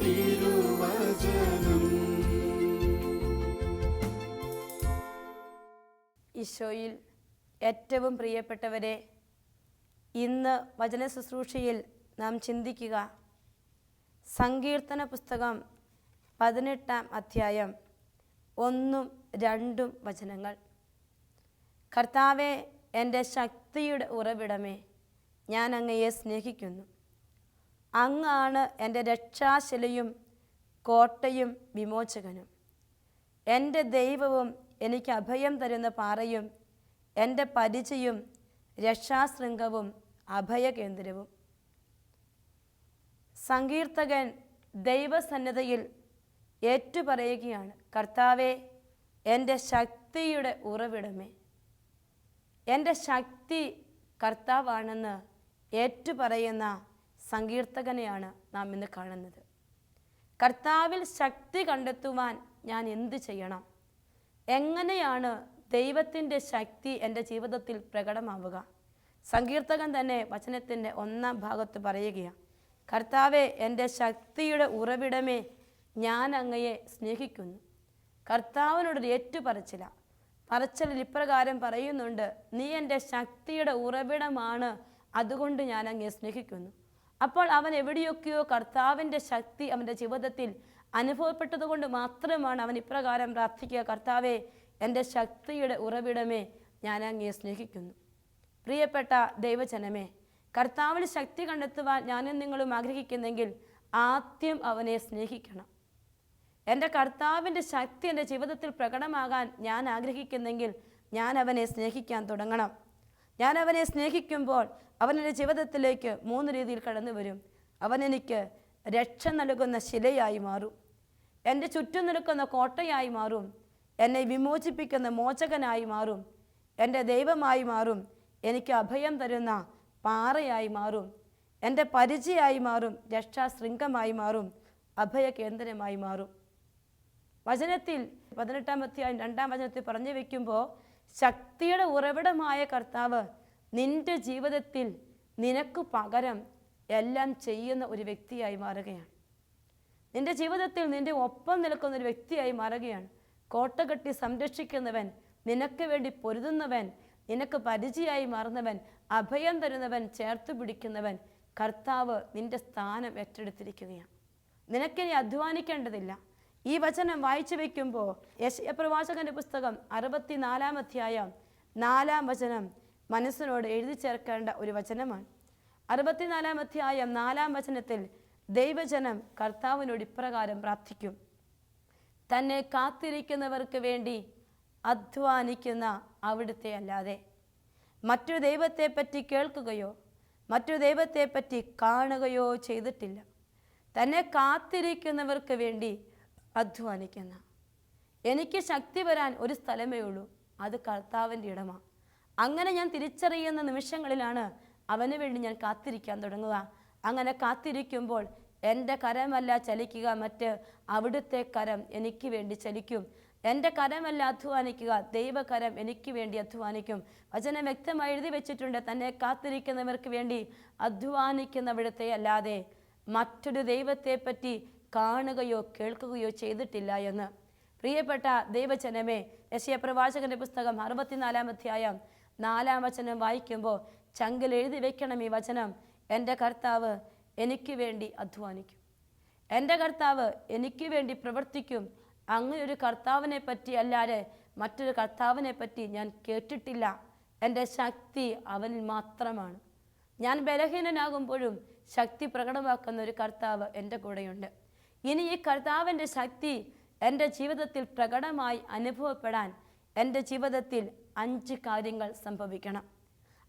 തിരുവചനം. ഈശോയിൽ ഏറ്റവും പ്രിയപ്പെട്ടവരെ ഇന്ന് വചന ശുശ്രൂഷയിൽ നാം ചിന്തിക്കുക. സങ്കീർത്തന പുസ്തകം പതിനെട്ടാം അധ്യായം ഒന്നും രണ്ടും വചനങ്ങൾ. കർത്താവെ എന്റെ ശക്തിയുടെ ഉറവിടമേ ഞാൻ അങ്ങയെ സ്നേഹിക്കുന്നു. അങ്ങാണ് എന്റെ രക്ഷാശിലയും കോട്ടയും വിമോചകനും. എന്റെ ദൈവവും എനിക്ക് അഭയം തരുന്ന പാറയും എന്റെ പരിചയും രക്ഷാശൃംഗവും അഭയകേന്ദ്രവും. സങ്കീർത്തകൻ ദൈവസന്നദ്ധയിൽ ഏറ്റുപറയുകയാണ് കർത്താവെ എന്റെ ശക്തിയുടെ ഉറവിടമേ. എന്റെ ശക്തി കർത്താവാണെന്ന് ഏറ്റുപറയുന്ന സങ്കീർത്തകനെയാണ് നാം ഇന്ന് കാണുന്നത്. കർത്താവിൽ ശക്തി കണ്ടെത്തുവാൻ ഞാൻ എന്ത് ചെയ്യണം? എങ്ങനെയാണ് ദൈവത്തിന്റെ ശക്തി എന്റെ ജീവിതത്തിൽ പ്രകടമാവുക? സങ്കീർത്തകൻ തന്നെ വചനത്തിന്റെ ഒന്നാം ഭാഗത്ത് പറയുകയാണ് കർത്താവെ എന്റെ ശക്തിയുടെ ഉറവിടമേ ഞാൻ അങ്ങയെ സ്നേഹിക്കുന്നു. കർത്താവിനോടൊരു ഏറ്റുപറച്ചില. പറച്ചിലിൽ ഇപ്രകാരം പറയുന്നുണ്ട് നീ എന്റെ ശക്തിയുടെ ഉറവിടമാണ് അതുകൊണ്ട് ഞാൻ അങ്ങയെ സ്നേഹിക്കുന്നു. അപ്പോൾ അവൻ എവിടെയൊക്കെയോ കർത്താവിന്റെ ശക്തി അവന്റെ ജീവിതത്തിൽ അനുഭവപ്പെട്ടതുകൊണ്ട് മാത്രമാണ് അവൻ ഇപ്രകാരം പ്രാർത്ഥിക്കുക. കർത്താവെ എന്റെ ശക്തിയുടെ ഉറവിടമേ ഞാൻ അങ്ങേ സ്നേഹിക്കുന്നു. പ്രിയപ്പെട്ട ദൈവജനമേ കർത്താവിൽ ശക്തി കണ്ടെത്തുവാൻ ഞാനും നിങ്ങളും ആഗ്രഹിക്കുന്നെങ്കിൽ ആദ്യം അവനെ സ്നേഹിക്കണം. എന്റെ കർത്താവിന്റെ ശക്തി എന്റെ ജീവിതത്തിൽ പ്രകടമാകാൻ ഞാൻ ആഗ്രഹിക്കുന്നെങ്കിൽ ഞാൻ അവനെ സ്നേഹിക്കാൻ തുടങ്ങണം. ഞാൻ അവനെ സ്നേഹിക്കുമ്പോൾ അവൻ എന്റെ ജീവിതത്തിലേക്ക് മൂന്ന് രീതിയിൽ കടന്നു വരും. അവൻ എനിക്ക് രക്ഷ നൽകുന്ന ശിലയായി മാറും. എന്റെ ചുറ്റും നിൽക്കുന്ന കോട്ടയായി മാറും. എന്നെ വിമോചിപ്പിക്കുന്ന മോചകനായി മാറും. എന്റെ ദൈവമായി മാറും. എനിക്ക് അഭയം തരുന്ന പാറയായി മാറും. എന്റെ പരിചയമായി മാറും. രക്ഷാശൃംഗമായി മാറും. അഭയ കേന്ദ്രമായി മാറും. വചനത്തിൽ പതിനെട്ടാം അധ്യായം രണ്ടാം വചനത്തിൽ പറഞ്ഞു വെക്കുമ്പോൾ ശക്തിയുടെ ഉറവിടമായ കർത്താവ് നിന്റെ ജീവിതത്തിൽ നിനക്ക് പകരം എല്ലാം ചെയ്യുന്ന ഒരു വ്യക്തിയായി മാറുകയാണ്. നിന്റെ ജീവിതത്തിൽ നിന്റെ ഒപ്പം നിൽക്കുന്ന ഒരു വ്യക്തിയായി മാറുകയാണ്. കോട്ട കെട്ടി സംരക്ഷിക്കുന്നവൻ നിനക്ക് വേണ്ടി പൊരുതുന്നവൻ നിനക്ക് പരിചയമായി മാറുന്നവൻ അഭയം തരുന്നവൻ ചേർത്ത് പിടിക്കുന്നവൻ കർത്താവ് നിന്റെ സ്ഥാനം ഏറ്റെടുത്തിരിക്കുകയാണ്. നിനക്കിനി അധ്വാനിക്കേണ്ടതില്ല. ഈ വചനം വായിച്ചു വെക്കുമ്പോൾ യശയ പ്രവാചകന്റെ പുസ്തകം അറുപത്തിനാലാം അധ്യായം നാലാം വചനം മനസ്സിനോട് എഴുതി ചേർക്കേണ്ട ഒരു വചനമാണ്. അറുപത്തിനാലാം അധ്യായം നാലാം വചനത്തിൽ ദൈവജനം കർത്താവിനോട് ഇപ്രകാരം പ്രാർത്ഥിക്കും. തന്നെ കാത്തിരിക്കുന്നവർക്ക് വേണ്ടി അധ്വാനിക്കുന്ന അവിടുത്തെ അല്ലാതെ മറ്റൊരു ദൈവത്തെപ്പറ്റി കേൾക്കുകയോ മറ്റൊരു ദൈവത്തെപ്പറ്റി കാണുകയോ ചെയ്തിട്ടില്ല. തന്നെ കാത്തിരിക്കുന്നവർക്ക് വേണ്ടി അധ്വാനിക്കുന്ന. എനിക്ക് ശക്തി വരാൻ ഒരു സ്ഥലമേ ഉള്ളൂ. അത് കർത്താവിന്റെ ഇടമ. അങ്ങനെ ഞാൻ തിരിച്ചറിയുന്ന നിമിഷങ്ങളിലാണ് അവന് വേണ്ടി ഞാൻ കാത്തിരിക്കാൻ തുടങ്ങുക. അങ്ങനെ കാത്തിരിക്കുമ്പോൾ എന്റെ കരമല്ല ചലിക്കുക മറ്റ് അവിടുത്തെ കരം എനിക്ക് വേണ്ടി ചലിക്കും. എന്റെ കരമല്ല അധ്വാനിക്കുക ദൈവകരം എനിക്ക് വേണ്ടി അധ്വാനിക്കും. വചനം വ്യക്തമായി എഴുതി വെച്ചിട്ടുണ്ട് തന്നെ കാത്തിരിക്കുന്നവർക്ക് വേണ്ടി അധ്വാനിക്കുന്നവിടത്തെ അല്ലാതെ മറ്റൊരു ദൈവത്തെപ്പറ്റി കാണുകയോ കേൾക്കുകയോ ചെയ്തിട്ടില്ല എന്ന്. പ്രിയപ്പെട്ട ദൈവജനമേ യശയ പ്രവാചകന്റെ പുസ്തകം അറുപത്തിനാലാം അധ്യായം നാലാം വചനം വായിക്കുമ്പോൾ ചങ്കിൽ എഴുതി വെക്കണം ഈ വചനം. എന്റെ കർത്താവ് എനിക്ക് വേണ്ടി അധ്വാനിക്കും. എന്റെ കർത്താവ് എനിക്ക് വേണ്ടി പ്രവർത്തിക്കും. അങ്ങനെ ഒരു കർത്താവിനെ പറ്റി അല്ലാതെ മറ്റൊരു കർത്താവിനെ പറ്റി ഞാൻ കേട്ടിട്ടില്ല. എന്റെ ശക്തി അവനിൽ മാത്രമാണ്. ഞാൻ ബലഹീനനാകുമ്പോഴും ശക്തി പ്രകടമാക്കുന്ന ഒരു കർത്താവ് എന്റെ കൂടെയുണ്ട്. ഇനി ഈ കർത്താവിന്റെ ശക്തി എന്റെ ജീവിതത്തിൽ പ്രകടമായി അനുഭവപ്പെടാൻ എന്റെ ജീവിതത്തിൽ അഞ്ച് കാര്യങ്ങൾ സംഭവിക്കണം.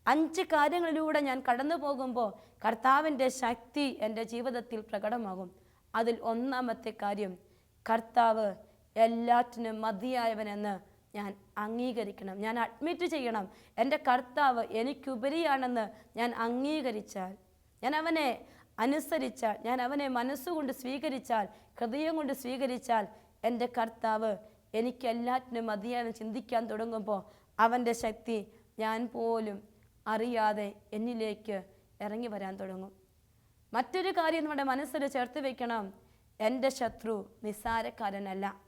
അഞ്ച് കാര്യങ്ങളിലൂടെ ഞാൻ കടന്നു പോകുമ്പോൾ കർത്താവിന്റെ ശക്തി എന്റെ ജീവിതത്തിൽ പ്രകടമാകും. അതിൽ ഒന്നാമത്തെ കാര്യം കർത്താവ് എല്ലാറ്റിനും മതിയായവനെന്ന് ഞാൻ അംഗീകരിക്കണം. ഞാൻ അഡ്മിറ്റ് ചെയ്യണം. എന്റെ കർത്താവ് എനിക്കുപരിയാണെന്ന് ഞാൻ അംഗീകരിച്ചാൽ ഞാൻ അവനെ അനുസരിച്ചാൽ ഞാൻ അവനെ മനസ്സുകൊണ്ട് സ്വീകരിച്ചാൽ ഹൃദയം കൊണ്ട് സ്വീകരിച്ചാൽ എന്റെ കർത്താവ് എനിക്ക് എല്ലാറ്റിനും മതിയാണെന്ന് ചിന്തിക്കാൻ തുടങ്ങുമ്പോൾ അവന്റെ ശക്തി ഞാൻ പോലും അറിയാതെ എന്നിലേക്ക് ഇറങ്ങി വരാൻ തുടങ്ങും. മറ്റൊരു കാര്യം നമ്മുടെ മനസ്സിൽ ചേർത്ത് വെക്കണം. എന്റെ ശത്രു നിസ്സാരക്കാരനല്ല.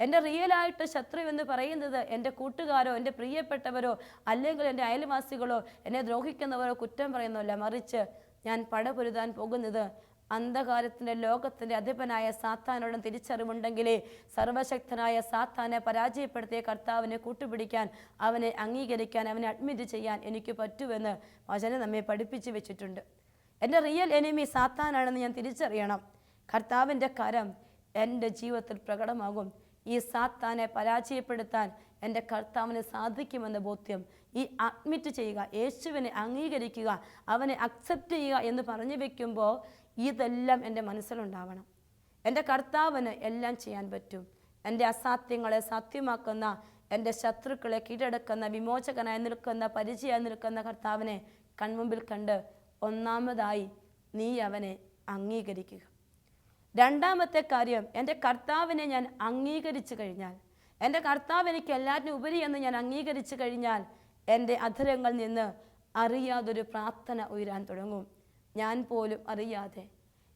എന്റെ റിയലായിട്ട് ശത്രു എന്ന് പറയുന്നത് എന്റെ കൂട്ടുകാരോ എന്റെ പ്രിയപ്പെട്ടവരോ അല്ലെങ്കിൽ എന്റെ അയൽവാസികളോ എന്നെ ദ്രോഹിക്കുന്നവരോ കുറ്റം പറയുന്നതല്ല. മറിച്ച് ഞാൻ പടപൊരുതാൻ പോകുന്നത്. അന്ധകാരത്തിന്റെ ലോകത്തിന്റെ അധിപനായ സാത്താനോടും തിരിച്ചറിവുണ്ടെങ്കിലേ സർവശക്തനായ സാത്താനെ പരാജയപ്പെടുത്തിയ കർത്താവിനെ കൂട്ടുപിടിക്കാൻ അവനെ അംഗീകരിക്കാൻ അവനെ അഡ്മിറ്റ് ചെയ്യാൻ എനിക്ക് പറ്റുമെന്ന് വചനം നമ്മെ പഠിപ്പിച്ചു വെച്ചിട്ടുണ്ട്. എന്റെ റിയൽ എനിമി സാത്താനാണെന്ന് ഞാൻ തിരിച്ചറിയണം. കർത്താവിന്റെ കരം എന്റെ ജീവിതത്തിൽ പ്രകടമാകും. ഈ സാത്താനെ പരാജയപ്പെടുത്താൻ എന്റെ കർത്താവിന് സാധിക്കുമെന്ന ബോധ്യം ഈ അഡ്മിറ്റ് ചെയ്യുക യേശുവിനെ അംഗീകരിക്കുക അവനെ അക്സെപ്റ്റ് ചെയ്യുക എന്ന് പറഞ്ഞു വെക്കുമ്പോൾ ഇതെല്ലാം എന്റെ മനസ്സിലുണ്ടാവണം. എന്റെ കർത്താവിന് എല്ലാം ചെയ്യാൻ പറ്റും. എന്റെ അസാധ്യങ്ങളെ സാധ്യമാക്കുന്ന എന്റെ ശത്രുക്കളെ കീഴടക്കുന്ന വിമോചകനായി നിൽക്കുന്ന പരിചയമായി നിൽക്കുന്ന കർത്താവിനെ കൺമുമ്പിൽ കണ്ട് ഒന്നാമതായി നീ അവനെ അംഗീകരിക്കുക. രണ്ടാമത്തെ കാര്യം എന്റെ കർത്താവിനെ ഞാൻ അംഗീകരിച്ചു കഴിഞ്ഞാൽ എന്റെ കർത്താവ് എനിക്ക് എല്ലാറ്റിനും ഉപരി എന്ന് ഞാൻ അംഗീകരിച്ചു കഴിഞ്ഞാൽ എന്റെ അധരങ്ങളിൽ നിന്ന് അറിയാതൊരു പ്രാർത്ഥന ഉയരാൻ തുടങ്ങും. ഞാൻ പോലും അറിയാതെ.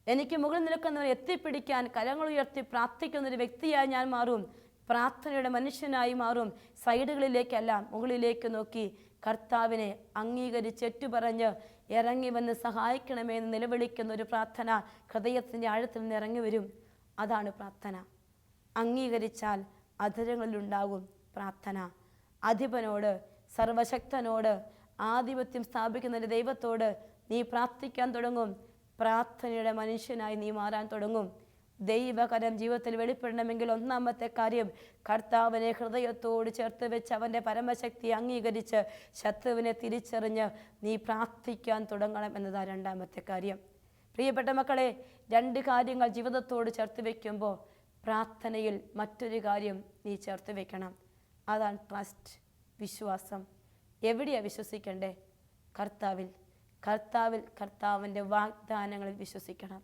എനിക്ക് മുകളിൽ നിൽക്കുന്നവരെ എത്തിപ്പിടിക്കാൻ കരങ്ങൾ ഉയർത്തി പ്രാർത്ഥിക്കുന്ന ഒരു വ്യക്തിയായി ഞാൻ മാറും. പ്രാർത്ഥനയുടെ മനുഷ്യനായി മാറും. സൈഡുകളിലേക്കല്ല മുകളിലേക്ക് നോക്കി കർത്താവിനെ അംഗീകരിച്ച് ഏറ്റുപറഞ്ഞ് ഇറങ്ങി വന്ന് സഹായിക്കണമേ എന്ന് നിലവിളിക്കുന്ന ഒരു പ്രാർത്ഥന ഹൃദയത്തിന്റെ ആഴത്തിൽ നിന്ന് ഇറങ്ങി വരും. അതാണ് പ്രാർത്ഥന. അംഗീകരിച്ചാൽ അധരങ്ങളിലുണ്ടാകും പ്രാർത്ഥന. അധിപനോട് സർവശക്തനോട് ആധിപത്യം സ്ഥാപിക്കുന്ന ഒരു ദൈവത്തോട് നീ പ്രാർത്ഥിക്കാൻ തുടങ്ങും. പ്രാർത്ഥനയുടെ മനുഷ്യനായി നീ മാറാൻ തുടങ്ങും. ദൈവകരം ജീവിതത്തിൽ വെളിപ്പെടണമെങ്കിൽ ഒന്നാമത്തെ കാര്യം കർത്താവിനെ ഹൃദയത്തോട് ചേർത്ത് വെച്ച് അവന്റെ പരമശക്തി അംഗീകരിച്ച് ശത്രുവിനെ തിരിച്ചറിഞ്ഞ് നീ പ്രാർത്ഥിക്കാൻ തുടങ്ങണം എന്നതാണ് രണ്ടാമത്തെ കാര്യം. പ്രിയപ്പെട്ട മക്കളെ രണ്ട് കാര്യങ്ങൾ ജീവിതത്തോട് ചേർത്ത് വയ്ക്കുമ്പോൾ പ്രാർത്ഥനയിൽ മറ്റൊരു കാര്യം നീ ചേർത്ത് വയ്ക്കണം അതാണ് ട്രസ്റ്റ്. വിശ്വാസം. എവിടെയാണ് വിശ്വസിക്കണ്ടേ? കർത്താവിൽ. കർത്താവിൽ കർത്താവിന്റെ വാഗ്ദാനങ്ങളിൽ വിശ്വസിക്കണം.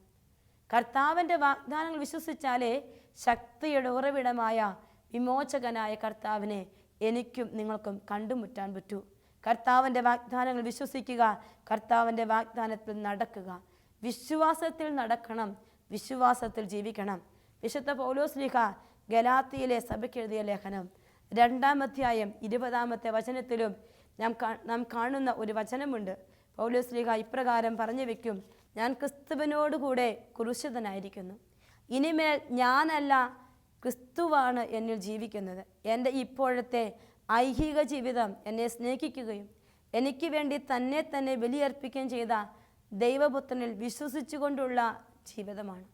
കർത്താവിന്റെ വാഗ്ദാനങ്ങൾ വിശ്വസിച്ചാലേ ശക്തിയുടെ ഉറവിടമായ വിമോചകനായ കർത്താവിനെ എനിക്കും നിങ്ങൾക്കും കണ്ടുമുറ്റാൻ പറ്റൂ. കർത്താവിന്റെ വാഗ്ദാനങ്ങൾ വിശ്വസിക്കുക കർത്താവിന്റെ വാഗ്ദാനത്തിൽ നടക്കുക. വിശ്വാസത്തിൽ നടക്കണം വിശ്വാസത്തിൽ ജീവിക്കണം. വിശുദ്ധ പൗലോസ് ലിഖ ഗലാത്തിയിലെ സഭയ്ക്കെഴുതിയ ലേഖനം രണ്ടാം അധ്യായം ഇരുപതാമത്തെ വചനത്തിലും നാം നാം കാണുന്ന ഒരു വചനമുണ്ട്. പൗലോസ് ലിഖ ഇപ്രകാരം പറഞ്ഞു വെക്കും. ഞാൻ ക്രിസ്തുവിനോടുകൂടെ കുരിശിതനായിരിക്കുന്നു. ഇനിമേൽ ഞാനല്ല ക്രിസ്തുവാണ് എന്നിൽ ജീവിക്കുന്നത്. എന്റെ ഇപ്പോഴത്തെ ഐഹിക ജീവിതം എന്നെ സ്നേഹിക്കുകയും എനിക്ക് വേണ്ടി തന്നെ തന്നെ ബലിയർപ്പിക്കുകയും ചെയ്ത ദൈവപുത്രനിൽ വിശ്വസിച്ചുകൊണ്ടുള്ള ജീവിതമാണ്.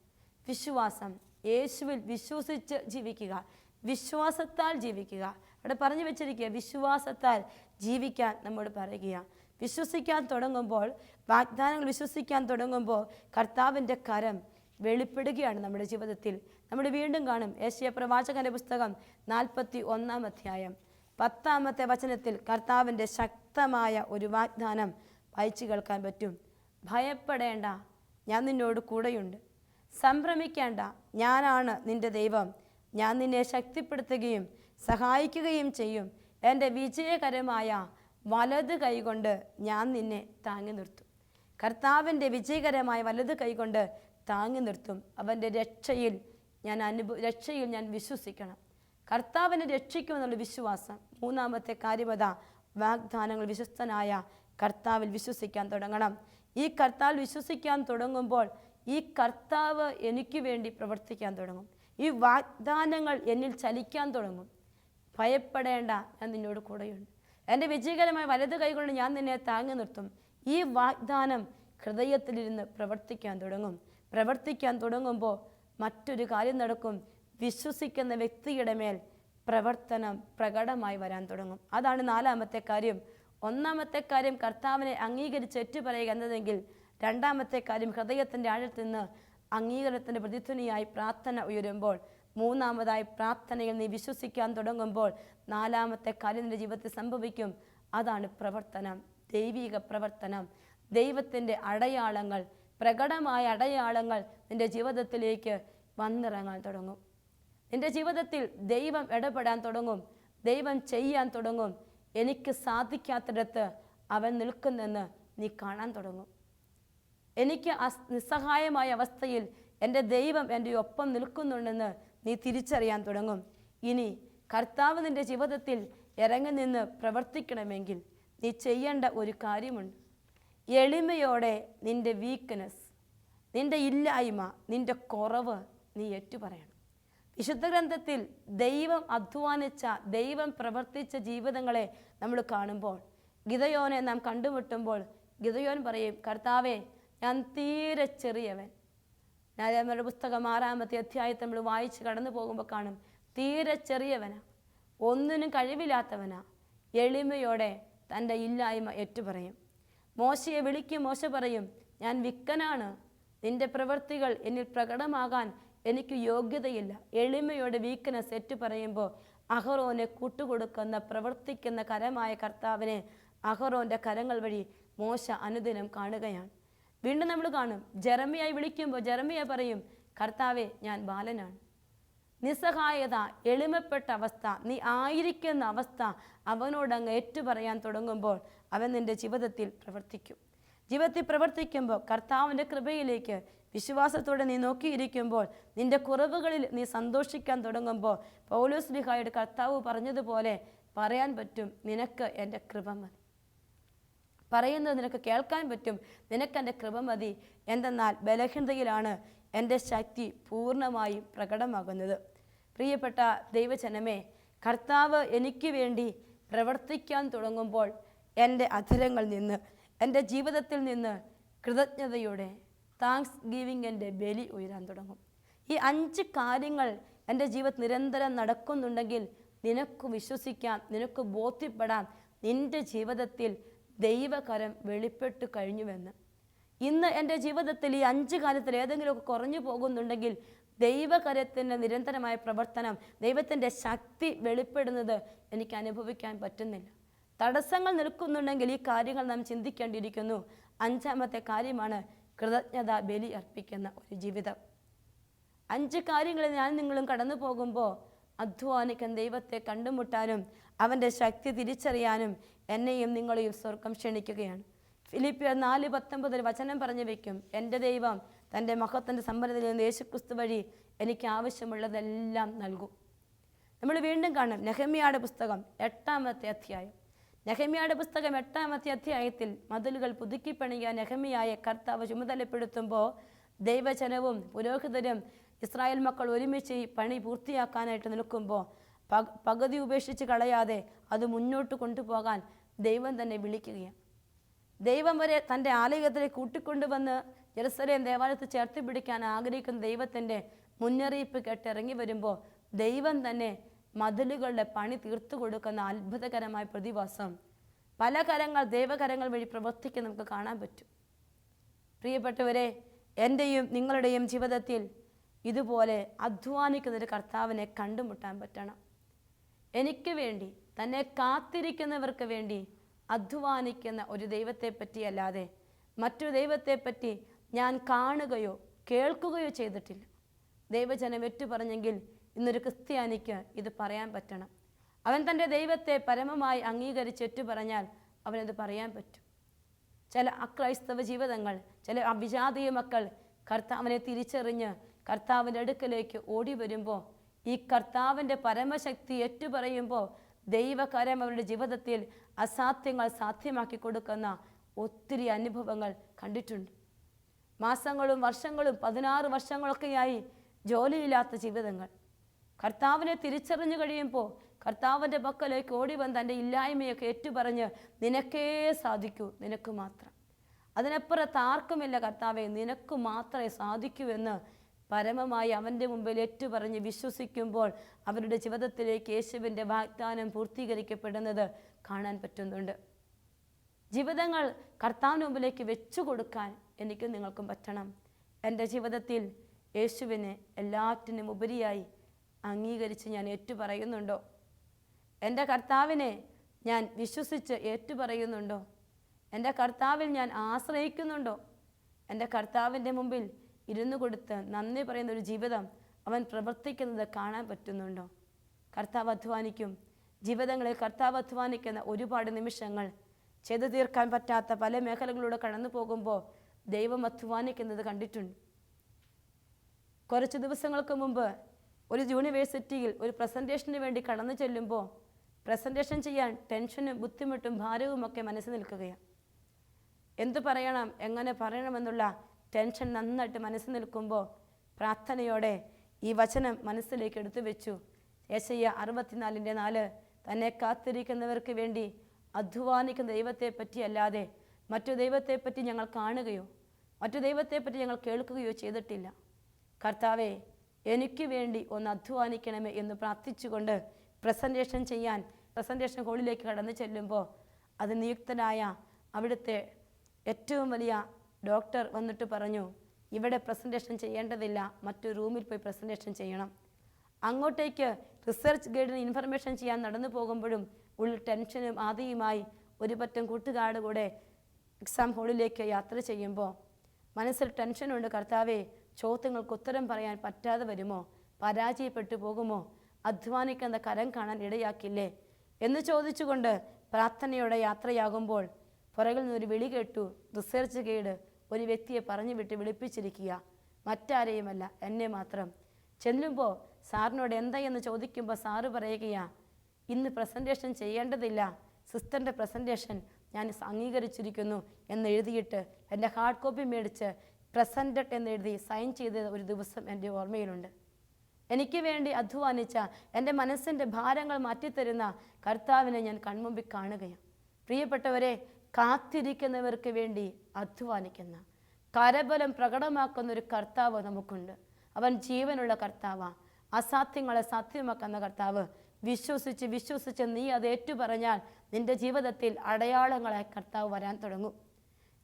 വിശ്വാസം. യേശുവിൽ വിശ്വസിച്ച് ജീവിക്കുക. വിശ്വാസത്താൽ ജീവിക്കുക. അവിടെ പറഞ്ഞു വെച്ചിരിക്കുക വിശ്വാസത്താൽ ജീവിക്കാൻ നമ്മോട് പറയുക വിശ്വസിക്കാൻ തുടങ്ങുമ്പോൾ വാഗ്ദാനങ്ങൾ വിശ്വസിക്കാൻ തുടങ്ങുമ്പോൾ കർത്താവിന്റെ കരം വെളിപ്പെടുകയാണ് നമ്മുടെ ജീവിതത്തിൽ. നമ്മൾ വീണ്ടും കാണും ഏഷ്യ പ്രവാചകന്റെ പുസ്തകം നാൽപ്പത്തി ഒന്നാം അധ്യായം. പത്താമത്തെ വചനത്തിൽ കർത്താവിന്റെ ശക്തമായ ഒരു വാഗ്ദാനം വായിച്ചു കേൾക്കാൻ പറ്റും. ഭയപ്പെടേണ്ട ഞാൻ നിന്നോട് കൂടെയുണ്ട്. സംഭ്രമിക്കേണ്ട ഞാനാണ് നിന്റെ ദൈവം. ഞാൻ നിന്നെ ശക്തിപ്പെടുത്തുകയും സഹായിക്കുകയും ചെയ്യും. എന്റെ വിജയകരമായ വലത് കൈകൊണ്ട് ഞാൻ നിന്നെ താങ്ങി നിർത്തും. കർത്താവിന്റെ വിജയകരമായ വലത് കൈകൊണ്ട് താങ്ങി നിർത്തും. അവന്റെ രക്ഷയിൽ ഞാൻ അനുഭവ രക്ഷയിൽ ഞാൻ വിശ്വസിക്കണം. കർത്താവിനെ രക്ഷിക്കുമെന്നുള്ള വിശ്വാസം. മൂന്നാമത്തെ കാര്യമത വാഗ്ദാനങ്ങൾ വിശ്വസ്തനായ കർത്താവിൽ വിശ്വസിക്കാൻ തുടങ്ങണം. ഈ കർത്താവിൽ വിശ്വസിക്കാൻ തുടങ്ങുമ്പോൾ ഈ കർത്താവ് എനിക്ക് വേണ്ടി പ്രവർത്തിക്കാൻ തുടങ്ങും. ഈ വാഗ്ദാനങ്ങൾ എന്നിൽ ചലിക്കാൻ തുടങ്ങും. ഭയപ്പെടേണ്ട ഞാൻ നിന്നോട് കൂടെയുണ്ട്. എന്റെ വിജയകരമായ വലത് കൈകൊണ്ട് ഞാൻ നിന്നെ താങ്ങി നിർത്തും. ഈ വാഗ്ദാനം ഹൃദയത്തിലിരുന്ന് പ്രവർത്തിക്കാൻ തുടങ്ങും. പ്രവർത്തിക്കാൻ തുടങ്ങുമ്പോൾ മറ്റൊരു കാര്യം നടക്കും. വിശ്വസിക്കുന്ന വ്യക്തിയുടെ മേൽ പ്രവർത്തനം പ്രകടമായി വരാൻ തുടങ്ങും. അതാണ് നാലാമത്തെ കാര്യം. ഒന്നാമത്തെ കാര്യം കർത്താവിനെ അംഗീകരിച്ച് ഏറ്റുപറയുക എന്നതെങ്കിൽ രണ്ടാമത്തെ കാര്യം ഹൃദയത്തിന്റെ ആഴത്തിൽ നിന്ന് അംഗീകാരത്തിന്റെ പ്രതിധ്വനിയായി പ്രാർത്ഥന ഉയരുമ്പോൾ മൂന്നാമതായി പ്രാർത്ഥനയിൽ നീ വിശ്വസിക്കാൻ തുടങ്ങുമ്പോൾ നാലാമത്തെ കാര്യം നിന്റെ ജീവിതത്തിൽ സംഭവിക്കും. അതാണ് പ്രവർത്തനം ദൈവിക പ്രവർത്തനം. ദൈവത്തിന്റെ അടയാളങ്ങൾ പ്രകടമായ അടയാളങ്ങൾ നിന്റെ ജീവിതത്തിലേക്ക് വന്നിറങ്ങാൻ തുടങ്ങും. നിന്റെ ജീവിതത്തിൽ ദൈവം ഇടപെടാൻ തുടങ്ങും ദൈവം ചെയ്യാൻ തുടങ്ങും. എനിക്ക് സാധിക്കാത്തിടത്ത് അവൻ നിൽക്കുന്നെന്ന് നീ കാണാൻ തുടങ്ങും. എനിക്ക് നിസ്സഹായമായ അവസ്ഥയിൽ എന്റെ ദൈവം എന്റെ ഒപ്പം നിൽക്കുന്നുണ്ടെന്ന് നീ തിരിച്ചറിയാൻ തുടങ്ങും. ഇനി കർത്താവ് നിന്റെ ജീവിതത്തിൽ ഇറങ്ങി നിന്ന് പ്രവർത്തിക്കണമെങ്കിൽ നീ ചെയ്യേണ്ട ഒരു കാര്യമുണ്ട്. എളിമയോടെ നിന്റെ വീക്ക്നെസ് നിന്റെ ഇല്ലായ്മ നിന്റെ കുറവ് നീ ഏറ്റുപറയണം. വിശുദ്ധ ഗ്രന്ഥത്തിൽ ദൈവം അധ്വാനിച്ച ദൈവം പ്രവർത്തിച്ച ജീവിതങ്ങളെ നമ്മൾ കാണുമ്പോൾ ഗിതയോനെ നാം കണ്ടുമുട്ടുമ്പോൾ ഗിതയോൻ പറയും കർത്താവേ ഞാൻ തീരെ ചെറിയവൻ. ന്യായാധിപരുടെ പുസ്തകം ആറാമത്തെ അധ്യായത്തെ നമ്മൾ വായിച്ച് കടന്നു പോകുമ്പോൾ കാണും തീരെ ചെറിയവനാ. ഒന്നിനും കഴിവില്ലാത്തവനാ. എളിമയോടെ തന്റെ ഇല്ലായ്മ ഏറ്റുപറയും. മോശയെ വിളിക്കും മോശ പറയും ഞാൻ വിക്കനാണ്. നിന്റെ പ്രവൃത്തികൾ എന്നിൽ പ്രകടമാകാൻ എനിക്ക് യോഗ്യതയില്ല. എളിമയോടെ വീക്ക്നെസ് ഏറ്റു പറയുമ്പോൾ അഹറോനെ കൂട്ടുകൊടുക്കുന്ന പ്രവർത്തിക്കുന്ന കരമായ കർത്താവിനെ അഹറോന്റെ കരങ്ങൾ വഴി മോശ അനുദിനം കാണുകയാണ്. വീണ്ടും നമ്മൾ കാണും. ജെറമിയായി വിളിക്കുമ്പോൾ ജെറമിയ പറയും കർത്താവെ ഞാൻ ബാലനാണ്. നിസ്സഹായത എളിമപ്പെട്ട അവസ്ഥ നീ ആയിരിക്കുന്ന അവസ്ഥ അവനോടങ്ങ് ഏറ്റുപറയാൻ തുടങ്ങുമ്പോൾ അവൻ നിന്റെ ജീവിതത്തിൽ പ്രവർത്തിക്കും. ജീവിതത്തിൽ പ്രവർത്തിക്കുമ്പോൾ കർത്താവിന്റെ കൃപയിലേക്ക് വിശ്വാസത്തോടെ നീ നോക്കിയിരിക്കുമ്പോൾ നിന്റെ കുറവുകളിൽ നീ സന്തോഷിക്കാൻ തുടങ്ങുമ്പോൾ പൗലോസ് ലിഹായുടെ കർത്താവ് പറഞ്ഞതുപോലെ പറയാൻ പറ്റും നിനക്ക് എന്റെ കൃപ മതി. പറയുന്നത് നിനക്ക് കേൾക്കാൻ പറ്റും. നിനക്ക് എന്റെ കൃപ മതി. എന്തെന്നാൽ ബലഹീനതയിലാണ് എന്റെ ശക്തി പൂർണമായും പ്രകടമാകുന്നത്. പ്രിയപ്പെട്ട ദൈവജനമേ കർത്താവ് എനിക്ക് വേണ്ടി പ്രവർത്തിക്കാൻ തുടങ്ങുമ്പോൾ എന്റെ അധരങ്ങൾ നിന്ന് എന്റെ ജീവിതത്തിൽ നിന്ന് കൃതജ്ഞതയുടെ താങ്ക്സ് ഗീവിങ്ങിന്റെ ബലി ഉയരാൻ തുടങ്ങും. ഈ അഞ്ച് കാര്യങ്ങൾ എന്റെ ജീവിതത്തിൽ നിരന്തരം നടക്കുന്നുണ്ടെങ്കിൽ നിനക്ക് വിശ്വസിക്കാം നിനക്ക് ബോധ്യപ്പെടാം. നിന്റെ ജീവിതത്തിൽ ദൈവകരം വെളിപ്പെട്ടു കഴിഞ്ഞുവെന്ന്. ഇന്ന് എന്റെ ജീവിതത്തിൽ ഈ അഞ്ച് കാലത്തിൽ ഏതെങ്കിലുമൊക്കെ കുറഞ്ഞു പോകുന്നുണ്ടെങ്കിൽ ദൈവകരത്തിന്റെ നിരന്തരമായ പ്രവർത്തനം ദൈവത്തിന്റെ ശക്തി വെളിപ്പെടുന്നത് എനിക്ക് അനുഭവിക്കാൻ പറ്റുന്നില്ല. തടസ്സങ്ങൾ നിൽക്കുന്നുണ്ടെങ്കിൽ ഈ കാര്യങ്ങൾ നാം ചിന്തിക്കേണ്ടിയിരിക്കുന്നു. അഞ്ചാമത്തെ കാര്യമാണ് കൃതജ്ഞത ബലി അർപ്പിക്കുന്ന ഒരു ജീവിതം. അഞ്ച് കാര്യങ്ങളിൽ ഞാൻ നിങ്ങളും കടന്നു പോകുമ്പോൾ അധ്വാനിക്കാൻ ദൈവത്തെ കണ്ടുമുട്ടാനും അവന്റെ ശക്തി തിരിച്ചറിയാനും എന്നെയും നിങ്ങളെയും സ്വർഗം ക്ഷണിക്കുകയാണ്. ഫിലിപ്പിയർ നാല് പത്തൊമ്പതിൽ വചനം പറഞ്ഞു വയ്ക്കും എന്റെ ദൈവം തന്റെ മഹത്വന്റെ സമ്പന്നതയിൽ നിന്ന് യേശുക്രിസ്തു വഴി എനിക്ക് ആവശ്യമുള്ളതെല്ലാം നൽകും. നമ്മൾ വീണ്ടും കാണും നെഹമ്യയുടെ പുസ്തകം എട്ടാമത്തെ അധ്യായം. നെഹമ്യയുടെ പുസ്തകം എട്ടാമത്തെ അധ്യായത്തിൽ മതിലുകൾ പുതുക്കിപ്പണിയ നെഹമ്യായ കർത്താവ് ചുമതലപ്പെടുത്തുമ്പോൾ ദൈവജനവും പുരോഹിതരും ഇസ്രായേൽ മക്കൾ ഒരുമിച്ച് പണി പൂർത്തിയാക്കാനായിട്ട് നിൽക്കുമ്പോൾ പകുതി ഉപേക്ഷിച്ച് കളയാതെ അത് മുന്നോട്ട് കൊണ്ടുപോകാൻ ദൈവം തന്നെ വിളിക്കുകയാണ്. ദൈവം വരെ തന്റെ ആലയത്തിലെ കൂട്ടിക്കൊണ്ടുവന്ന് ജെറുസലേം ദേവാലയത്തിൽ ചേർത്ത് പിടിക്കാൻ ആഗ്രഹിക്കുന്ന ദൈവത്തിന്റെ മുന്നറിയിപ്പ് കേട്ടിറങ്ങി വരുമ്പോൾ ദൈവം തന്നെ മതിലുകളുടെ പണി തീർത്തു കൊടുക്കുന്ന അത്ഭുതകരമായ പ്രതിഭാസം പല കരങ്ങൾ ദൈവകരങ്ങൾ വഴി പ്രവർത്തിക്കാൻ നമുക്ക് കാണാൻ പറ്റും. പ്രിയപ്പെട്ടവരെ എന്റെയും നിങ്ങളുടെയും ജീവിതത്തിൽ ഇതുപോലെ അധ്വാനിക്കുന്നൊരു കർത്താവിനെ കണ്ടുമുട്ടാൻ പറ്റണം. എനിക്ക് വേണ്ടി തന്നെ കാത്തിരിക്കുന്നവർക്ക് വേണ്ടി അധ്വാനിക്കുന്ന ഒരു ദൈവത്തെപ്പറ്റി അല്ലാതെ മറ്റു ദൈവത്തെപ്പറ്റി ഞാൻ കാണുകയോ കേൾക്കുകയോ ചെയ്തിട്ടില്ല. ദൈവജനം ഏറ്റു പറഞ്ഞെങ്കിൽ ഇന്നൊരു ക്രിസ്ത്യാനിക്ക് ഇത് പറയാൻ പറ്റണം. അവൻ തന്റെ ദൈവത്തെ പരമമായി അംഗീകരിച്ച് ഏറ്റു പറഞ്ഞാൽ അവനത് പറയാൻ പറ്റും. ചില അക്രൈസ്തവ ജീവിതങ്ങൾ ചില അഭിജാതീയ മക്കൾ കർത്താവിനെ തിരിച്ചറിഞ്ഞ് കർത്താവിന്റെ അടുക്കലേക്ക് ഓടി വരുമ്പോൾ ഈ കർത്താവിന്റെ പരമശക്തി ഏറ്റുപറയുമ്പോൾ ദൈവകരം അവരുടെ ജീവിതത്തിൽ അസാധ്യങ്ങൾ സാധ്യമാക്കി കൊടുക്കുന്ന ഒത്തിരി അനുഭവങ്ങൾ കണ്ടിട്ടുണ്ട്. മാസങ്ങളും വർഷങ്ങളും പതിനാറ് വർഷങ്ങളൊക്കെയായി ജോലിയില്ലാത്ത ജീവിതങ്ങൾ. കർത്താവിനെ തിരിച്ചറിഞ്ഞു കഴിയുമ്പോൾ കർത്താവിന്റെ പക്കലേക്ക് ഓടി വന്ന് തന്റെ ഇല്ലായ്മയൊക്കെ ഏറ്റുപറഞ്ഞ് നിനക്കേ സാധിക്കൂ നിനക്ക് മാത്രം. അതിനപ്പുറത്ത് ആർക്കുമില്ല കർത്താവെ നിനക്ക് മാത്രമേ സാധിക്കൂ എന്ന് പരമമായി അവന്റെ മുമ്പിൽ ഏറ്റുപറഞ്ഞ് വിശ്വസിക്കുമ്പോൾ അവരുടെ ജീവിതത്തിലേക്ക് യേശുവിന്റെ വാഗ്ദാനം പൂർത്തീകരിക്കപ്പെടുന്നത് കാണാൻ പറ്റുന്നുണ്ട്. ജീവിതങ്ങൾ കർത്താവിന് മുമ്പിലേക്ക് വെച്ചു കൊടുക്കാൻ എനിക്കും നിങ്ങൾക്കും പറ്റണം. എന്റെ ജീവിതത്തിൽ യേശുവിനെ എല്ലാറ്റിനും ഉപരിയായി അംഗീകരിച്ച് ഞാൻ ഏറ്റുപറയുന്നുണ്ടോ? എന്റെ കർത്താവിനെ ഞാൻ വിശ്വസിച്ച് ഏറ്റുപറയുന്നുണ്ടോ? എന്റെ കർത്താവിൽ ഞാൻ ആശ്രയിക്കുന്നുണ്ടോ? എന്റെ കർത്താവിന്റെ മുമ്പിൽ ഇരുന്നു കൊടുത്ത് നന്ദി പറയുന്ന ഒരു ജീവിതം അവൻ പ്രവർത്തിക്കുന്നത് കാണാൻ പറ്റുന്നുണ്ടോ? കർത്താവ് അധ്വാനിക്കും. ജീവിതങ്ങളിൽ കർത്താവ് അധ്വാനിക്കുന്ന ഒരുപാട് നിമിഷങ്ങൾ ചെയ്തു തീർക്കാൻ പറ്റാത്ത പല മേഖലകളിലൂടെ കടന്നു പോകുമ്പോൾ ദൈവം അധ്വാനിക്കുന്നത് കണ്ടിട്ടുണ്ട്. കുറച്ച് ദിവസങ്ങൾക്ക് മുമ്പ് ഒരു യൂണിവേഴ്സിറ്റിയിൽ ഒരു പ്രസന്റേഷന് വേണ്ടി കടന്നു ചെല്ലുമ്പോൾ പ്രസന്റേഷൻ ചെയ്യാൻ ടെൻഷനും ബുദ്ധിമുട്ടും ഭാരവുമൊക്കെ മനസ്സിൽ നിൽക്കുകയാണ്. എന്ത് പറയണം? എങ്ങനെ പറയണമെന്നുള്ള ടെൻഷൻ നന്നായിട്ട് മനസ്സിൽ നിൽക്കുമ്പോൾ പ്രാർത്ഥനയോടെ ഈ വചനം മനസ്സിലേക്ക് എടുത്തു വെച്ചു. യേശയ്യ അറുപത്തിനാലിന്റെ നാല് തന്നെ കാത്തിരിക്കുന്നവർക്ക് വേണ്ടി അധ്വാനിക്കുന്ന ദൈവത്തെ പറ്റിയല്ലാതെ മറ്റു ദൈവത്തെപ്പറ്റി ഞങ്ങൾ കാണുകയോ മറ്റു ദൈവത്തെപ്പറ്റി ഞങ്ങൾ കേൾക്കുകയോ ചെയ്തിട്ടില്ല. കർത്താവെ എനിക്ക് വേണ്ടി ഒന്ന് അധ്വാനിക്കണമേ എന്ന് പ്രാർത്ഥിച്ചുകൊണ്ട് പ്രസന്റേഷൻ ചെയ്യാൻ പ്രസന്റേഷൻ ഹോളിലേക്ക് കടന്നു ചെല്ലുമ്പോൾ അത് നിയുക്തനായ അവിടുത്തെ ഏറ്റവും വലിയ ഡോക്ടർ വന്നിട്ട് പറഞ്ഞു ഇവിടെ പ്രസന്റേഷൻ ചെയ്യേണ്ടതില്ല മറ്റു റൂമിൽ പോയി പ്രസന്റേഷൻ ചെയ്യണം. അങ്ങോട്ടേക്ക് റിസർച്ച് ഗൈഡിന് ഇൻഫർമേഷൻ ചെയ്യാൻ നടന്നു പോകുമ്പോഴും ഉള്ളിൽ ടെൻഷനും ആദിയുമായി ഒരു പറ്റം കൂട്ടുകാരുടെ കൂടെ എക്സാം ഹോളിലേക്ക് യാത്ര ചെയ്യുമ്പോൾ മനസ്സിൽ ടെൻഷനുണ്ട് കർത്താവെ ചോദ്യങ്ങൾക്ക് ഉത്തരം പറയാൻ പറ്റാതെ വരുമോ? പരാജയപ്പെട്ടു പോകുമോ? അധ്വാനിക്കുന്ന കരം കാണാൻ ഇടയാക്കില്ലേ? എന്ന് ചോദിച്ചുകൊണ്ട് പ്രാർത്ഥനയോടെ യാത്രയാകുമ്പോൾ പുറകിൽ നിന്നൊരു വിളി കേട്ടു റിസർച്ച് ഗൈഡ് ഒരു വ്യക്തിയെ പറഞ്ഞു വിട്ട് വിളിപ്പിച്ചിരിക്കുക. മറ്റാരെയുമല്ല എന്നെ മാത്രം. ചെല്ലുമ്പോൾ സാറിനോട് എന്താ എന്ന് ചോദിക്കുമ്പോൾ സാറ് പറയുകയാ ഇന്ന് പ്രസന്റേഷൻ ചെയ്യേണ്ടതില്ല. സിസ്റ്ററിന്റെ പ്രസന്റേഷൻ ഞാൻ അംഗീകരിച്ചിരിക്കുന്നു എന്ന് എഴുതിയിട്ട് എന്റെ ഹാർഡ് കോപ്പി മേടിച്ച് പ്രസന്റഡ് എന്ന് എഴുതി സൈൻ ചെയ്ത ഒരു ദിവസം എന്റെ ഓർമ്മയിലുണ്ട്. എനിക്ക് വേണ്ടി അധ്വാനിച്ച എന്റെ മനസ്സിന്റെ ഭാരങ്ങൾ മാറ്റിത്തരുന്ന കർത്താവിനെ ഞാൻ കൺമുമ്പിൽ കാണുകയാണ്. പ്രിയപ്പെട്ടവരെ കാത്തിരിക്കുന്നവർക്ക് വേണ്ടി അധ്വാനിക്കുന്ന കരബലം പ്രകടമാക്കുന്ന ഒരു കർത്താവ് നമുക്കുണ്ട്. അവൻ ജീവനുള്ള കർത്താവാണ് അസാധ്യങ്ങളെ സാധ്യമാക്കുന്ന കർത്താവ്. വിശ്വസിച്ച് വിശ്വസിച്ച് നീ അത് ഏറ്റുപറഞ്ഞാൽ നിന്റെ ജീവിതത്തിൽ അടയാളങ്ങളെ കർത്താവ് വരാൻ തുടങ്ങും.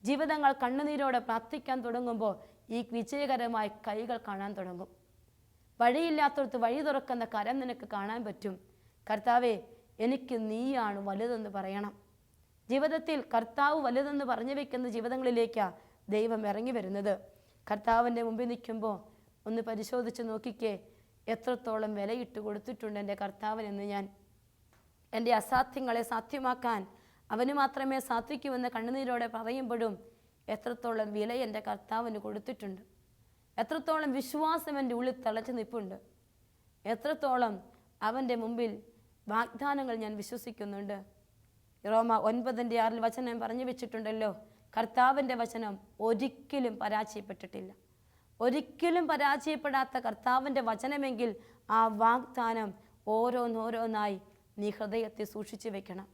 ജീവിതങ്ങൾ കണ്ണുനീരോടെ പ്രാർത്ഥിക്കാൻ തുടങ്ങുമ്പോൾ ഈ വിജയകരമായി കൈകൾ കാണാൻ തുടങ്ങും. വഴിയില്ലാത്തടത്ത് വഴി തുറക്കുന്ന കരം നിനക്ക് കാണാൻ പറ്റും. കർത്താവേ എനിക്ക് നീയാണ് വലുതെന്ന് പറയണം. ജീവിതത്തിൽ കർത്താവ് വലുതെന്ന് പറഞ്ഞു വെക്കുന്ന ജീവിതങ്ങളിലേക്കാണ് ദൈവം ഇറങ്ങി വരുന്നത്. കർത്താവിന്റെ മുമ്പിൽ നിൽക്കുമ്പോൾ ഒന്ന് പരിശോധിച്ച് നോക്കിക്കേ എത്രത്തോളം വിലയിട്ട് കൊടുത്തിട്ടുണ്ട് എന്റെ കർത്താവിനെന്ന് ഞാൻ. എന്റെ അസാധ്യങ്ങളെ സാധ്യമാക്കാൻ അവന് മാത്രമേ സാധിക്കുമെന്ന് കണ്ണുനീരോടെ പറയുമ്പോഴും എത്രത്തോളം വില എന്റെ കർത്താവിന് കൊടുത്തിട്ടുണ്ട്. എത്രത്തോളം വിശ്വാസം എന്റെ ഉള്ളിൽ തിളച്ചു നിൽപ്പുണ്ട്. എത്രത്തോളം അവന്റെ മുമ്പിൽ വാഗ്ദാനങ്ങൾ ഞാൻ വിശ്വസിക്കുന്നുണ്ട്. റോമ ഒൻപതിന്റെ ആറിൽ വചനം പറഞ്ഞു വെച്ചിട്ടുണ്ടല്ലോ. കർത്താവിന്റെ വചനം ഒരിക്കലും പരാജയപ്പെട്ടിട്ടില്ല. ഒരിക്കലും പരാജയപ്പെടാത്ത കർത്താവിന്റെ വചനമെങ്കിൽ ആ വാഗ്ദാനം ഓരോന്നോരോന്നായി നീ ഹൃദയത്തെ സൂക്ഷിച്ചു വെക്കണം.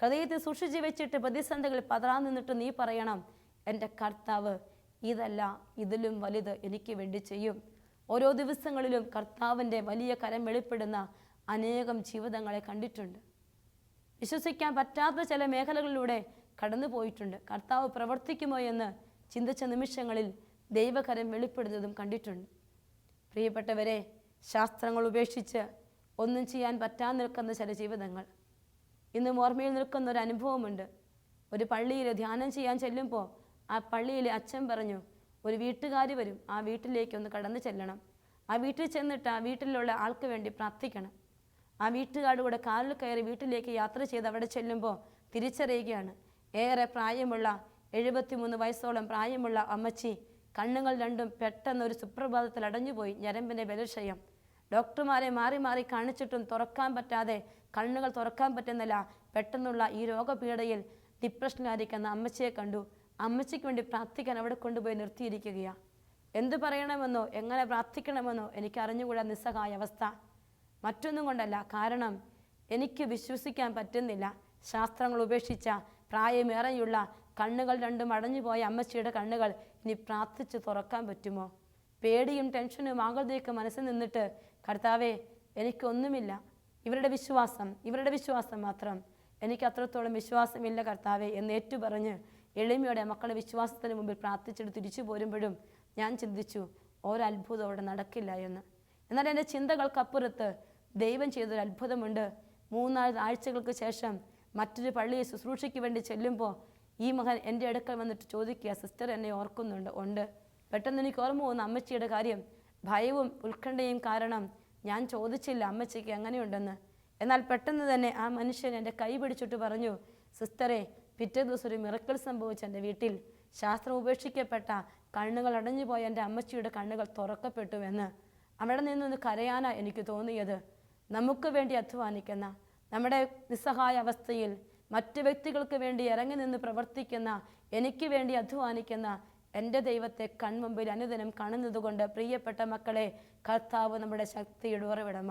ഹൃദയത്തെ സൂക്ഷിച്ചു വെച്ചിട്ട് പ്രതിസന്ധികളിൽ പതറാൻ നിന്നിട്ട് നീ പറയണം എന്റെ കർത്താവ് ഇതല്ല ഇതിലും വലുത് എനിക്ക് വേണ്ടി ചെയ്യും. ഓരോ ദിവസങ്ങളിലും കർത്താവിന്റെ വലിയ കരം വെളിപ്പെടുന്ന അനേകം ജീവിതങ്ങളെ കണ്ടിട്ടുണ്ട്. വിശ്വസിക്കാൻ പറ്റാത്ത ചില മേഖലകളിലൂടെ കടന്നു പോയിട്ടുണ്ട് കർത്താവ് പ്രവർത്തിക്കുമോ എന്ന് ചിന്തിച്ച നിമിഷങ്ങളിൽ ദൈവകരം വെളിപ്പെടുന്നതും കണ്ടിട്ടുണ്ട്. പ്രിയപ്പെട്ടവരെ ശാസ്ത്രങ്ങൾ ഉപേക്ഷിച്ച് ഒന്നും ചെയ്യാൻ പറ്റാൻ നിൽക്കുന്ന ചില ജീവിതങ്ങൾ. ഇന്നും ഓർമ്മയിൽ നിൽക്കുന്ന ഒരു അനുഭവമുണ്ട്. ഒരു പള്ളിയിൽ ധ്യാനം ചെയ്യാൻ ചെല്ലുമ്പോൾ ആ പള്ളിയിലെ അച്ഛൻ പറഞ്ഞു ഒരു വീട്ടുകാർ വരും. ആ വീട്ടിലേക്ക് ഒന്ന് കടന്നു ചെല്ലണം. ആ വീട്ടിൽ ചെന്നിട്ട് ആ വീട്ടിലുള്ള ആൾക്ക് വേണ്ടി പ്രാർത്ഥിക്കണം. ആ വീട്ടുകാരുടെ കൂടെ കാറിൽ കയറി വീട്ടിലേക്ക് യാത്ര ചെയ്ത് അവിടെ ചെല്ലുമ്പോൾ തിരിച്ചറിയുകയാണ്. ഏറെ പ്രായമുള്ള എഴുപത്തിമൂന്ന് വയസ്സോളം പ്രായമുള്ള അമ്മച്ചി കണ്ണുകൾ രണ്ടും പെട്ടെന്ന് ഒരു സുപ്രഭാതത്തിൽ അടഞ്ഞുപോയി ഞരമ്പിന്റെ ബലക്ഷയം. ഡോക്ടർമാരെ മാറി മാറി കാണിച്ചിട്ടും തുറക്കാൻ പറ്റാതെ കണ്ണുകൾ തുറക്കാൻ പറ്റുന്നില്ല. പെട്ടെന്നുള്ള ഈ രോഗപീഠയിൽ ഡിപ്രഷനിലായിരിക്കുന്ന അമ്മച്ചിയെ കണ്ടു. അമ്മച്ചിക്ക് വേണ്ടി പ്രാർത്ഥിക്കാൻ അവിടെ കൊണ്ടുപോയി നിർത്തിയിരിക്കുകയാണ് എന്തു പറയണമെന്നോ എങ്ങനെ പ്രാർത്ഥിക്കണമെന്നോ എനിക്ക് അറിഞ്ഞുകൂടാ നിസ്സഹായ അവസ്ഥ മറ്റൊന്നും കൊണ്ടല്ല. കാരണം എനിക്ക് വിശ്വസിക്കാൻ പറ്റുന്നില്ല. ശാസ്ത്രങ്ങൾ ഉപേക്ഷിച്ച പ്രായമേറെയുള്ള കണ്ണുകൾ രണ്ടും അടഞ്ഞുപോയ അമ്മച്ചിയുടെ കണ്ണുകൾ ഇനി പ്രാർത്ഥിച്ച് തുറക്കാൻ പറ്റുമോ? പേടിയും ടെൻഷനും ആകൃതിയൊക്കെ മനസ്സിൽ നിന്നിട്ട് കർത്താവേ എനിക്കൊന്നുമില്ല. ഇവരുടെ വിശ്വാസം ഇവരുടെ വിശ്വാസം മാത്രം. എനിക്ക് അത്രത്തോളം വിശ്വാസമില്ല കർത്താവേ എന്ന് ഏറ്റുപറഞ്ഞ് എളിമയോടെ മക്കളുടെ വിശ്വാസത്തിന് മുമ്പിൽ പ്രാർത്ഥിച്ചിട്ട് തിരിച്ചു പോരുമ്പോഴും ഞാൻ ചിന്തിച്ചു ഒരത്ഭുതം അവിടെ നടക്കില്ല എന്ന്. എന്നാൽ എന്റെ ചിന്തകൾക്കപ്പുറത്ത് ദൈവം ചെയ്തൊരു അത്ഭുതമുണ്ട്. മൂന്നാൽ ആഴ്ചകൾക്ക് ശേഷം മറ്റൊരു പള്ളിയെ ശുശ്രൂഷയ്ക്ക് വേണ്ടി ചെല്ലുമ്പോൾ ഈ മകൻ എന്റെ അടുക്കൽ വന്നിട്ട് ചോദിക്കുക സിസ്റ്റർ എന്നെ ഓർക്കുന്നുണ്ട് ഉണ്ട്. പെട്ടെന്ന് എനിക്ക് ഓർമ്മ പോകുന്ന അമ്മച്ചിയുടെ കാര്യം. ഭയവും ഉത്കണ്ഠയും കാരണം ഞാൻ ചോദിച്ചില്ല അമ്മച്ചിക്ക് എങ്ങനെയുണ്ടെന്ന്. എന്നാൽ പെട്ടെന്ന് തന്നെ ആ മനുഷ്യൻ എന്റെ കൈ പിടിച്ചിട്ട് പറഞ്ഞു സിസ്റ്ററെ പിറ്റേ ദിവസം ഒരു മിറക്കൽ സംഭവിച്ച എന്റെ വീട്ടിൽ. ശാസ്ത്രം ഉപേക്ഷിക്കപ്പെട്ട കണ്ണുകൾ അടഞ്ഞുപോയ എന്റെ അമ്മച്ചിയുടെ കണ്ണുകൾ തുറക്കപ്പെട്ടുവെന്ന് അവിടെ നിന്നൊന്ന് കരയാനാണ് എനിക്ക് തോന്നിയത്. നമുക്ക് വേണ്ടി അധ്വാനിക്കുന്ന നമ്മുടെ നിസ്സഹായ അവസ്ഥയിൽ മറ്റു വ്യക്തികൾക്ക് വേണ്ടി ഇറങ്ങി നിന്ന് പ്രവർത്തിക്കുന്ന എനിക്ക് വേണ്ടി അധ്വാനിക്കുന്ന എന്റെ ദൈവത്തെ കൺമുമ്പിൽ അനുദിനം കാണുന്നതുകൊണ്ട് പ്രിയപ്പെട്ട മക്കളെ കർത്താവ് നമ്മുടെ ശക്തിയുടെ ഉറവിടമ.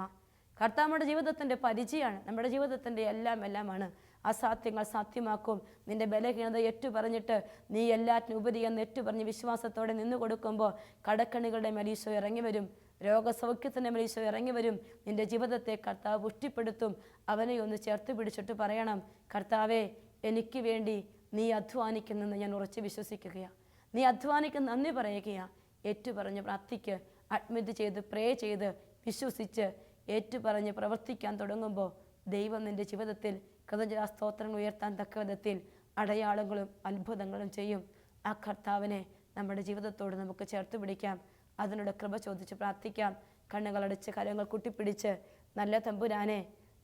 കർത്താവ് നമ്മുടെ ജീവിതത്തിന്റെ പരിചയമാണ് നമ്മുടെ ജീവിതത്തിന്റെ എല്ലാം എല്ലാമാണ്. അസാധ്യങ്ങൾ സാധ്യമാക്കും. നിന്റെ ബലഹീനത ഏറ്റു പറഞ്ഞിട്ട് നീ എല്ലാറ്റിനും ഉപരി എന്ന് ഏറ്റു പറഞ്ഞ് വിശ്വാസത്തോടെ നിന്നു കൊടുക്കുമ്പോൾ കടക്കണികളുടെ മരീശോ ഇറങ്ങി വരും. രോഗസൗഖ്യത്തിന്റെ മരീശോ ഇറങ്ങി വരും. നിന്റെ ജീവിതത്തെ കർത്താവ് പുഷ്ടിപ്പെടുത്തും. അവനെ ഒന്ന് ചേർത്ത് പിടിച്ചിട്ട് പറയണം കർത്താവേ എനിക്ക് വേണ്ടി നീ അധ്വാനിക്കുന്നെന്ന് ഞാൻ ഉറച്ച് വിശ്വസിക്കുകയാണ് നീ അധ്വാനിക്കുന്ന നന്ദി പറയുകയാണ് ഏറ്റുപറഞ്ഞ് പ്രാർത്ഥിക്ക് അഡ്മിറ്റ് ചെയ്ത് പ്രേ ചെയ്ത് വിശ്വസിച്ച് ഏറ്റുപറഞ്ഞ് പ്രവർത്തിക്കാൻ തുടങ്ങുമ്പോൾ ദൈവം നിന്റെ ജീവിതത്തിൽ കൃതജ്ഞ സ്തോത്രങ്ങൾ ഉയർത്താൻ തക്ക വിധത്തിൽ അടയാളങ്ങളും അത്ഭുതങ്ങളും ചെയ്യും. ആ കർത്താവിനെ നമ്മുടെ ജീവിതത്തോട് നമുക്ക് ചേർത്ത് പിടിക്കാം. അതിനോട് കൃപ ചോദിച്ച് പ്രാർത്ഥിക്കാം. കണ്ണുകളടച്ച് കരങ്ങൾ കുട്ടിപ്പിടിച്ച് നല്ല തമ്പുരാനെ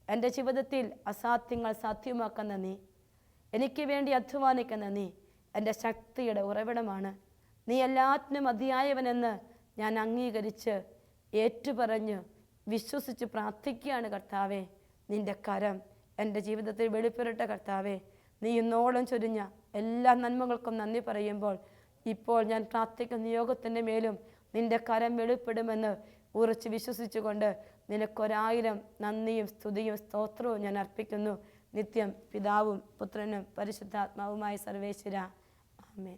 എന്റെ ജീവിതത്തിൽ അസാധ്യങ്ങൾ സാധ്യമാക്കുന്ന നീ എനിക്ക് വേണ്ടി അധ്വാനിക്കുന്ന നീ എന്റെ ശക്തിയുടെ ഉറവിടമാണ്. നീ എല്ലാത്തിനും അതിയായവനെന്ന് ഞാൻ അംഗീകരിച്ച് ഏറ്റുപറഞ്ഞ് വിശ്വസിച്ച് പ്രാർത്ഥിക്കുകയാണ് കർത്താവെ. നിന്റെ കരം എന്റെ ജീവിതത്തിൽ വെളിപ്പെടട്ടെ കർത്താവെ. നീ ഇന്നോളം ചൊരിഞ്ഞ എല്ലാ നന്മകൾക്കും നന്ദി പറയുമ്പോൾ ഇപ്പോൾ ഞാൻ പ്രാർത്ഥിക്കുന്ന നിയോഗത്തിന്റെ മേലും നിന്റെ കരം വെളിപ്പെടുമെന്ന് ഉറച്ച് വിശ്വസിച്ചുകൊണ്ട് നിനക്കൊരായിരം നന്ദിയും സ്തുതിയും സ്തോത്രവും ഞാൻ അർപ്പിക്കുന്നു. നിത്യം പിതാവും പുത്രനും പരിശുദ്ധാത്മാവുമായി സർവേശ്വര. ആമേൻ.